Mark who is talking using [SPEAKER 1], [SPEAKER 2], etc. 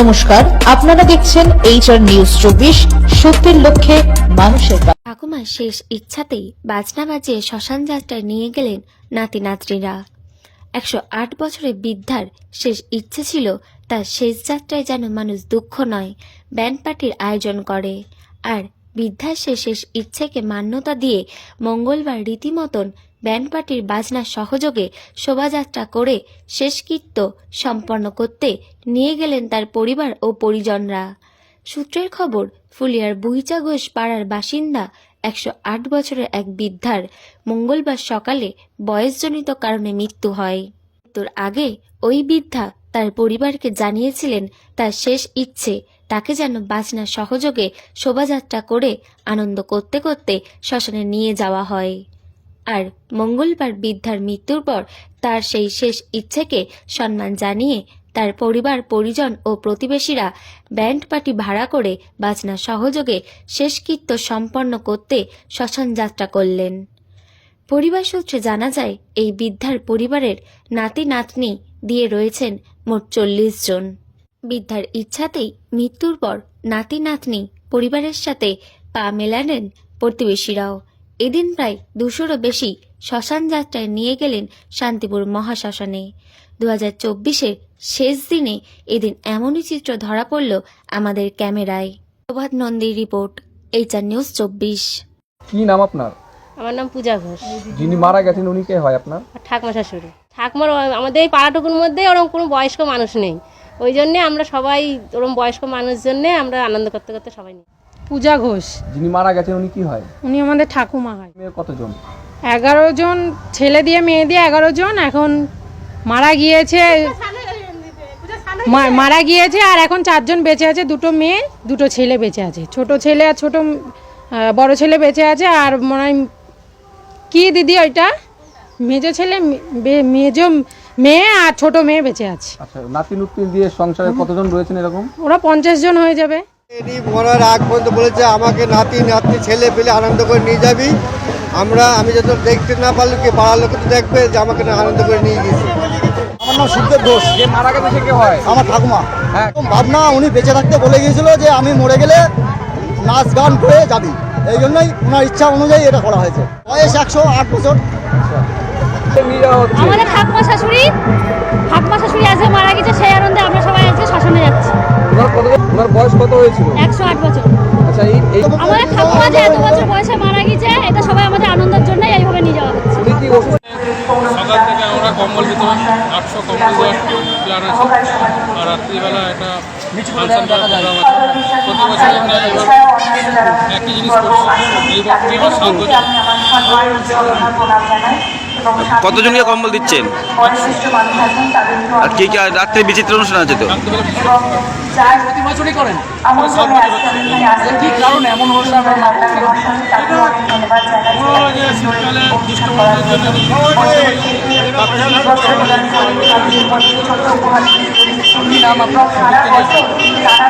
[SPEAKER 1] নমস্কার, আপনারা দেখছেন এইচআর নিউজ চব্বিশ, সত্যের লক্ষ্যে মানুষের
[SPEAKER 2] ঠাকুমার শেষ ইচ্ছাতেই বাজনা বাজিয়ে শ্মশান যাত্রায় নিয়ে গেলেন নাতি নাতনিরা। একশো আট বছরের বৃদ্ধার শেষ ইচ্ছে ছিল তার শেষ যাত্রায় যেন মানুষ দুঃখ নয় ব্যান্ড পার্টির আয়োজন করে। আর বৃদ্ধার শেষ ইচ্ছেকে মান্যতা দিয়ে মঙ্গলবার রীতিমতন ব্যান্ড পার্টির বাজনার সহযোগে শোভাযাত্রা করে শেষকৃত্য সম্পন্ন করতে নিয়ে গেলেন তার পরিবার ও পরিজনরা। সূত্রের খবর, ফুলিয়ার বুইচা ঘোষ পাড়ার বাসিন্দা একশো আট বছরের এক বৃদ্ধার মঙ্গলবার সকালে বয়সজনিত কারণে মৃত্যু হয়। মৃত্যুর আগে ওই বৃদ্ধা তার পরিবারকে জানিয়েছিলেন তার শেষ ইচ্ছে। তাকে যেন বাজনা সহযোগে শোভাযাত্রা করে আনন্দ করতে করতে শ্মশানে নিয়ে যাওয়া হয়। আর মঙ্গলবার বৃদ্ধার মৃত্যুর পর তার সেই শেষ ইচ্ছেকে সম্মান জানিয়ে তার পরিবার, পরিজন ও প্রতিবেশীরা ব্যান্ড পার্টি ভাড়া করে বাজনা সহযোগে শেষকৃত্য সম্পন্ন করতে শ্মশান যাত্রা করলেন। পরিবার সূত্রে জানা যায়, এই বৃদ্ধার পরিবারের নাতি নাতনি দিয়ে রয়েছেন মোট চল্লিশ জন। বৃদ্ধার ইচ্ছাতেই মৃত্যুর পর নাতি নাতনি পরিবারের সাথে পা মেলালেন প্রতিবেশীরাও। এদিন প্রায় দুশোরও বেশি শ্মশান যাত্রায় নিয়ে গেলেন শান্তিপুর মহাশ্মশানে। দু হাজার চব্বিশের শেষ দিনে এদিন এমনই চিত্র ধরা পড়ল আমাদের ক্যামেরায়। প্রভাত নন্দীর রিপোর্ট, এইচআর নিউজ চব্বিশ।
[SPEAKER 3] কি নাম আপনার?
[SPEAKER 4] আমার নাম পূজা ঘোষ।
[SPEAKER 3] যিনি মারা গেছেন উনি কে হয় আপনার?
[SPEAKER 4] ঠাকুমা শাশুড়ি। ঠাকুমার আমাদের এই পাড়াটুকুর মধ্যে ওরকম কোনো বয়স্ক মানুষ নেই। ওই জন্যে আমরা সবাই ওরকম বয়স্ক মানুষ জন্যে আমরা আনন্দ করতে করতে সবাই নিই।
[SPEAKER 5] পূজা ঘোষ।
[SPEAKER 3] যিনি মারা গেছেন উনি কি হয়?
[SPEAKER 5] উনি আমাদের ঠাকুমা হয়।
[SPEAKER 3] মেয়ে কতজন?
[SPEAKER 5] এগারো জন ছেলে দিয়ে মেয়ে দিয়ে এগারো জন এখন মারা গিয়েছে মা- মারা গিয়েছে আর এখন চারজন বেঁচে আছে দুটো মেয়ে দুটো ছেলে বেঁচে আছে। ছোট ছেলে আর ছোট বড় ছেলে বেঁচে আছে আর মনে হয় কি দিদি ওইটা? মেজো ছেলে মে- মেজো মেয়ে আর ছোট মেয়ে বেঁচে আছে।
[SPEAKER 3] আচ্ছা নাতি নুতি দিয়ে সংসারে কতজন রয়েছেন এরকম?
[SPEAKER 5] ওরা পঞ্চাশ জন হয়ে যাবে।
[SPEAKER 6] এটি মরার আগ পর্যন্ত বলেছে আমাকে নাতি নাতি ছেলে পেলে আনন্দ করে নিয়ে যাবি। আমরা আমি যত দেখতে না পারলে কি পাড়ার লোক তো দেখবে যে আমাকে না আনন্দ করে নিয়ে গেছে
[SPEAKER 7] আমার নাম সুখদেব ঘোষ
[SPEAKER 3] যে মারা গেছে সে কে হয়?
[SPEAKER 7] আমার ঠাকুমা।
[SPEAKER 3] হ্যাঁ।
[SPEAKER 7] ভাবনা উনি বেঁচে থাকতে বলে গিয়েছিল যে আমি মরে গেলে নাচ গান করে যাবি। এই জন্যই ওনার ইচ্ছা অনুযায়ী এটা করা হয়েছে। বয়স একশো আট বছর।
[SPEAKER 8] আমাদের ঠাকুমা শাশুড়ি ঠাকুমা শাশুড়ি আজকে মারা গেছে সেই আনন্দে আমরা সবাই আজকে শ্মশানে যাচ্ছি।
[SPEAKER 3] ওনার বয়স কত হয়েছিল?
[SPEAKER 8] একশো আট বছর।
[SPEAKER 3] আচ্ছা এই
[SPEAKER 8] আমাদের ঠাকুমা যে এত বছর বয়সে মারা গেছে এটা সবাই আমাদের আনন্দের জন্য এইভাবে নিয়ে যাওয়া হচ্ছে।
[SPEAKER 9] আমরা কম্বল ভিতরে, আটশো কম্বল দেওয়ার প্ল্যান আছে। আর রাত্রিবেলা একটা প্রতি বছর একই জিনিস করছি। এই বছর সাত বছর।
[SPEAKER 10] কতজনকে কম্বল দিচ্ছেন আর কি কি রাত্রে বিচিত্র অনুষ্ঠান আছে তো
[SPEAKER 9] রাত্রিবেলা